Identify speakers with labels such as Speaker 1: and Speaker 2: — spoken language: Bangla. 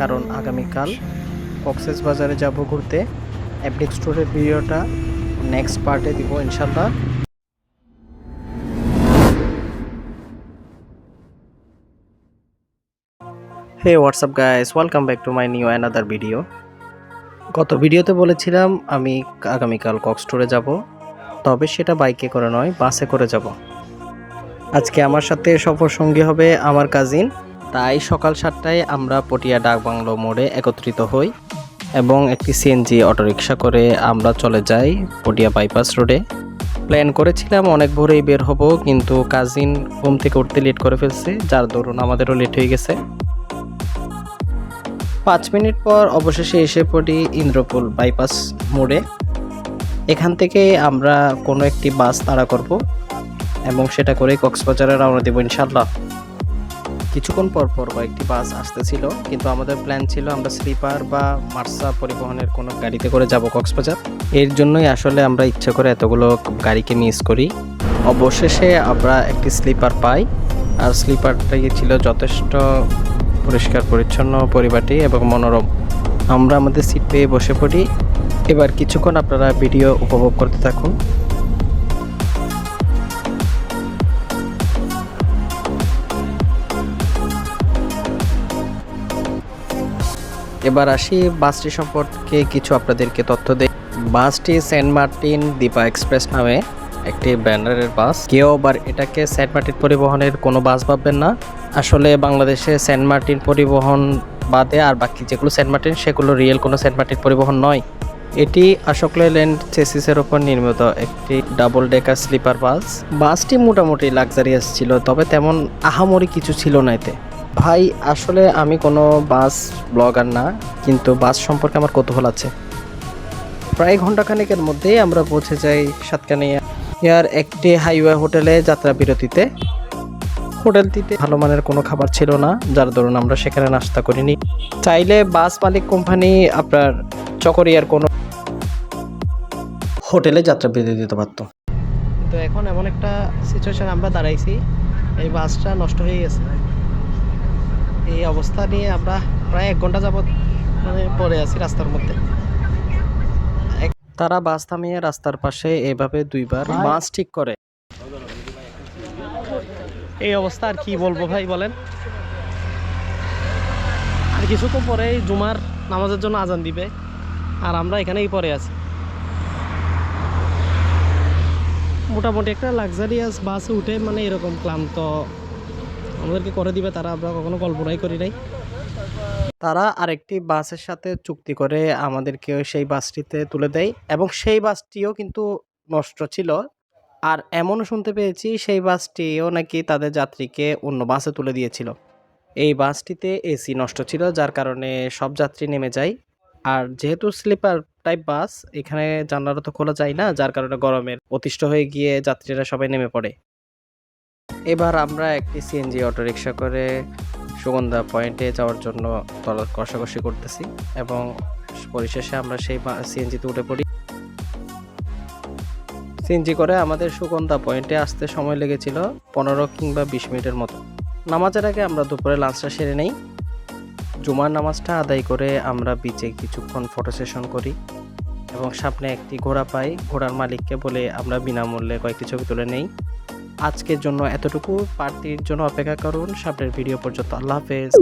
Speaker 1: কারণ আগামীকাল কক্সেস বাজারে যাব ঘুরতে। অ্যাপ্লিক স্টোরের ভিডিওটা নেক্সট পার্টে দিব ইনশাল্লাহ hey WhatsApp guys welcome back to my new another video গত ভিডিওতে বলেছিলাম আমি আগামীকাল কক্সটোরে যাব, তবে সেটা বাইকে করে নয় বাসে করে যাব। আজকে আমার সাথে সফর সঙ্গী হবে আমার কাজিন তাই সকাল সাতটায় আমরা পটিয়া ডাকবাংলো মোড়ে একত্রিত হই এবং একটি সিএনজি অটোরিকশা করে আমরা চলে যাই পটিয়া বাইপাস রোডে প্ল্যান করেছিলাম অনেক ভোরেই বের হব, কিন্তু কাজিন ঘুম থেকে উঠতে লেট করে ফেলছে, যার দরুন আমাদেরও লেট হয়ে গেছে। পাঁচ মিনিট পর অবশেষে এসে পড়ি ইন্দ্রপুল বাইপাস মোড়ে। এখান থেকে আমরা কোনো একটি বাস তাড়া করব এবং সেটা করে কক্সবাজারে রওনা দেবো ইনশাল্লাহ কিছুক্ষণ পর পর কয়েকটি বাস আসতেছিল, কিন্তু আমাদের প্ল্যান ছিল আমরা স্লিপার বা মার্সা পরিবহনের কোনো গাড়িতে করে যাব কক্সবাজার। এর জন্যই আসলে আমরা ইচ্ছা করে এতগুলো গাড়িকে মিস করি। অবশেষে আমরা একটি স্লিপার পাই, আর স্লিপারটাই ছিল যথেষ্ট পরিষ্কার পরিচ্ছন্ন পরিপাটি এবং মনোরম। আমরা আমাদের সিট পেয়ে বসে পড়ি। এবার কিছুক্ষণ আপনারা ভিডিও উপভোগ করতে থাকুন। এবার আসি বাসটি সম্পর্কে কিছু আপনাদেরকে তথ্য দেয় বাসটি সেন্ট মার্টিন দীপা এক্সপ্রেস নামে একটি ব্যানারের বাস। কেউ আবার এটাকে সেন্ট মার্টিন পরিবহনের কোনো বাস ভাববেন না। আসলে বাংলাদেশে সেন্ট মার্টিন পরিবহন বাদে আর বাকি যেগুলো সেন্ট মার্টিন, সেগুলো রিয়েল কোনো সেন্ট মার্টিন পরিবহন নয়। এটি আশোক লেল্যান্ড চেসিসের ওপর নির্মিত একটি ডাবল ডেকার স্লিপার বাস। বাসটি মোটামুটি লাক্সারিয়াস ছিল, তবে তেমন আহামরি কিছু ছিল না এতে। ভাই, আসলে আমি কোনো বাস ব্লগার না, কিন্তু বাস সম্পর্কে আমার কৌতূহল আছে। প্রায় ঘন্টাখানেকের মধ্যেই আমরা পৌঁছে যাই সাতকানিয়া ইয়ার একটি হাইওয়ে হোটেলে যাত্রা বিরতিতে। হোটেলটিতে ভালো মানের কোনো খাবার ছিল না, যার দরুন আমরা সেখানে নাস্তা করিনি। চাইলে বাস মালিক কোম্পানি আপনার চকরিয়ার কোনো হোটেলে যাত্রা বিরতি দিতে পারতো। তো এখন এমন একটা সিচুয়েশন আমরা দাঁড়াইছি, এই বাসটা নষ্ট হয়ে গেছে। এই অবস্থা নিয়ে আমরা প্রায় এক ঘণ্টা যাবত মানে পড়ে আছি রাস্তার মধ্যে। তারা বাস থামিয়ে রাস্তার পাশে এভাবে দুইবার বাস ঠিক করে। এই অবস্থা আর কি বলব ভাই বলেন। আর কিছুক্ষণ পরেই জুমার নামাজের জন্য আজান দিবে আর আমরা এখানেই পরে আছি। মোটামুটি একটা লাক্সারিয়াস বাসে উঠে মানে এরকম ক্লান্ত। আমাদেরকে করে দিবে, তারা আমরা কখনো কল্পনাই করি নাই। তারা আরেকটি বাসের সাথে চুক্তি করে আমাদেরকে সেই বাসটিতে তুলে দেয় এবং সেই বাসটিও কিন্তু নষ্ট ছিল। আর এমনও শুনতে পেয়েছি সেই বাসটিও নাকি তাদের যাত্রীকে অন্য বাসে তুলে দিয়েছিল। এই বাসটিতে এসি নষ্ট ছিল, যার কারণে সব যাত্রী নেমে যায়। আর যেহেতু স্লিপার টাইপ বাস, এখানে জানলাটা তো খোলা যায় না, যার কারণে গরমের অতিষ্ঠ হয়ে গিয়ে যাত্রীরা সবাই নেমে পড়ে। এবার আমরা একটি সিএনজি অটোরিকশা করে সুগন্ধা পয়েন্টে যাওয়ার জন্য কষাকষি করতেছি এবং পরিশেষে আমরা সেই সিএনজিতে উঠে পড়ি। সিএনজি করে আমাদের সুগন্ধা পয়েন্টে আসতে সময় লেগেছিল পনেরো কিংবা বিশ মিনিটের মতো। নামাজের আগে আমরা দুপুরে লাঞ্চটা সেরে নেই। জুমার নামাজটা আদায় করে আমরা বিচে কিছুক্ষণ ফটো সেশন করি এবং সামনে একটি ঘোড়া পাই। ঘোড়ার মালিককে বলে আমরা বিনামূল্যে কয়েকটি ছবি তুলে নেই। আজকের জন্য এতটুকু। পার্টির জন্য অপেক্ষা করুন। সামনের ভিডিও পর্যন্ত। আল্লাহ হাফেজ।